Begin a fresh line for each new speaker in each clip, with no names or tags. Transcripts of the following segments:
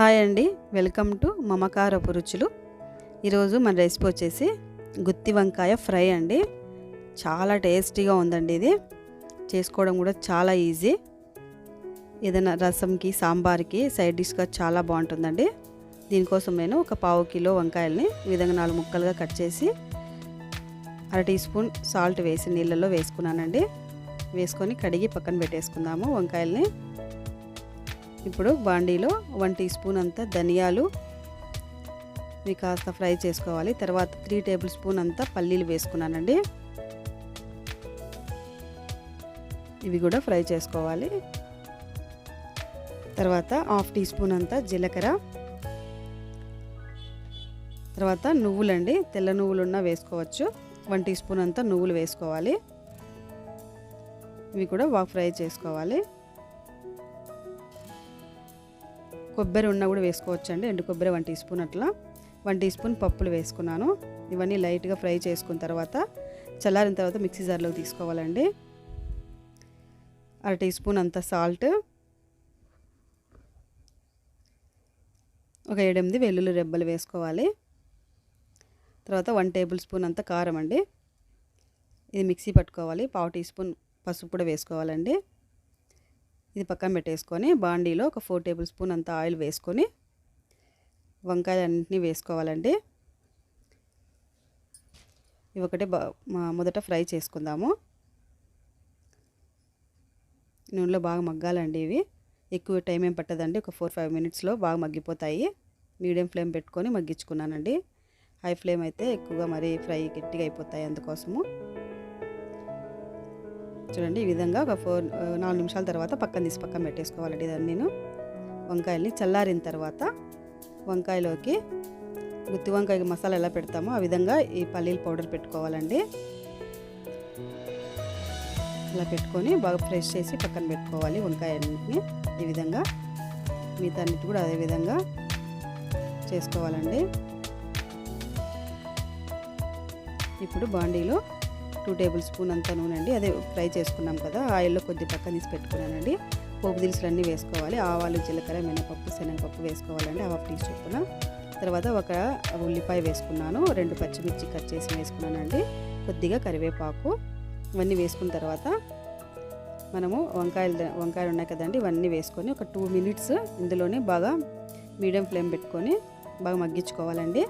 Hi అండి. Welcome to మమకారపు రుచులు ఈరోజు మన రెసిపీ వచ్చేసి గుత్తి వంకాయ ఫ్రై అండి. చాలా టేస్టీగా ఉందండి ఇది. చేసుకోవడం కూడా చాలా ఈజీ. ఏదైనా రసంకి సాంబార్కి సైడ్ డిష్గా చాలా బాగుంటుందండి. దీనికోసం నేను ఒక పావు కిలో వంకాయల్ని ఈ విధంగా నాలుగు ముక్కలుగా కట్ చేసి అర టీ స్పూన్ సాల్ట్ వేసి నీళ్ళల్లో వేసుకున్నానండి. వేసుకొని కడిగి పక్కన పెట్టేసుకుందాము వంకాయల్ని. ఇప్పుడు బాండీలో వన్ టీ స్పూన్ అంతా ధనియాలు. ఇవి కాస్త ఫ్రై చేసుకోవాలి. తర్వాత త్రీ టేబుల్ స్పూన్ అంతా పల్లీలు వేసుకున్నానండి. ఇవి కూడా ఫ్రై చేసుకోవాలి. తర్వాత హాఫ్ టీ స్పూన్ అంతా జీలకర్ర. తర్వాత నువ్వులండి. తెల్ల నువ్వులున్నా వేసుకోవచ్చు. వన్ టీ స్పూన్ అంతా నువ్వులు వేసుకోవాలి. ఇవి కూడా బాగా ఫ్రై చేసుకోవాలి. కొబ్బరి ఉన్న కూడా వేసుకోవచ్చు అండి ఎండు కొబ్బరి వన్ టీ స్పూన్ అట్లా. వన్ టీ స్పూన్ పప్పులు వేసుకున్నాను. ఇవన్నీ లైట్గా ఫ్రై చేసుకున్న తర్వాత చల్లారిన తర్వాత మిక్సీ జార్లోకి తీసుకోవాలండి. అర టీ స్పూన్ అంత సాల్ట్. ఒక ఏడెనిమిది వెల్లుల్లి రెబ్బలు వేసుకోవాలి. తర్వాత వన్ టేబుల్ స్పూన్ అంత కారం అండి. ఇది మిక్సీ పట్టుకోవాలి. పావు టీ స్పూన్ పసుపు కూడా వేసుకోవాలండి. ఇది పక్కన పెట్టేసుకొని బాండీలో ఒక ఫోర్ టేబుల్ స్పూన్ అంత ఆయిల్ వేసుకొని వంకాయలు అన్నింటినీ వేసుకోవాలండి. ఇవి బా మొదట ఫ్రై చేసుకుందాము. నూనెలో బాగా మగ్గాలండి ఇవి. ఎక్కువ టైం ఏం పట్టదండి. ఒక ఫోర్ ఫైవ్ మినిట్స్లో బాగా మగ్గిపోతాయి. మీడియం ఫ్లేమ్ పెట్టుకొని మగ్గించుకున్నానండి. హై ఫ్లేమ్ అయితే ఎక్కువగా మరీ ఫ్రై గట్టిగా అయిపోతాయి అందుకోసము. చూడండి ఈ విధంగా ఒక ఫోర్ నాలుగు నిమిషాల తర్వాత పక్కన తీసి పక్కన పెట్టేసుకోవాలండి దాన్ని నేను. వంకాయల్ని చల్లారిన తర్వాత వంకాయలోకి గుత్తి వంకాయ మసాలా ఎలా పెడతామో ఆ విధంగా ఈ పల్లీల పౌడర్ పెట్టుకోవాలండి. ఇలా పెట్టుకొని బాగా ఫ్రెష్ చేసి పక్కన పెట్టుకోవాలి వంకాయని ఈ విధంగా మిగతా అన్నిటి కూడా అదే విధంగా చేసుకోవాలండి. ఇప్పుడు బాండీలో టూ టేబుల్ స్పూన్ అంత నూనె అండి. అదే ఫ్రై చేసుకున్నాం కదా ఆయిల్లో కొద్ది పక్కన తీసి పెట్టుకున్నానండి. పోపు దినుసులు అన్నీ వేసుకోవాలి. ఆవాలు జీలకర్ర మినపప్పు శనగపప్పు వేసుకోవాలండి హాఫ్ టీ చొప్పున. తర్వాత ఒక ఉల్లిపాయ వేసుకున్నాను. రెండు పచ్చిమిర్చి కట్ చేసి వేసుకున్నానండి. కొద్దిగా కరివేపాకు. ఇవన్నీ వేసుకున్న తర్వాత మనము వంకాయలు వంకాయలు ఉన్నాయి కదండి ఇవన్నీ వేసుకొని ఒక టూ మినిట్స్ ఇందులోనే బాగా మీడియం ఫ్లేమ్ పెట్టుకొని బాగా మగ్గించుకోవాలండి.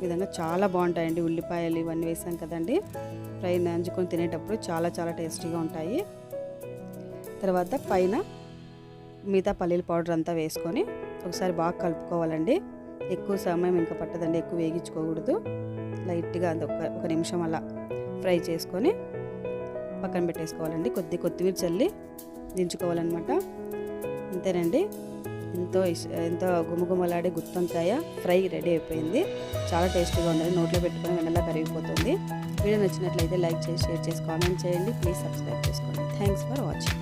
విధంగా చాలా బాగుంటాయండి. ఉల్లిపాయలు ఇవన్నీ వేసాం కదండి. ఫ్రై నంచుకొని తినేటప్పుడు చాలా చాలా టేస్టీగా ఉంటాయి. తర్వాత పైన మిగతా పల్లీల పౌడర్ అంతా వేసుకొని ఒకసారి బాగా కలుపుకోవాలండి. ఎక్కువ సమయం ఇంకా పట్టదండి. ఎక్కువ వేగించుకోకూడదు. లైట్గా అది ఒక ఒక నిమిషం అలా ఫ్రై చేసుకొని పక్కన పెట్టేసుకోవాలండి. కొద్ది కొత్తిమీర చల్లి దించుకోవాలన్నమాట. అంతేనండి. ఎంతో ఎంతో గుమగుమలాడే గుత్తొంకాయ ఫ్రై రెడీ అయిపోయింది. చాలా టేస్టీగా ఉండాలి నోట్లో పెట్టుకొని వెనలా కరిగిపోతుంది. వీడియో నచ్చినట్లయితే లైక్ చేసి షేర్ చేసి కామెంట్ చేయండి. ప్లీజ్ సబ్స్క్రైబ్ చేసుకోండి. Thanks for watching.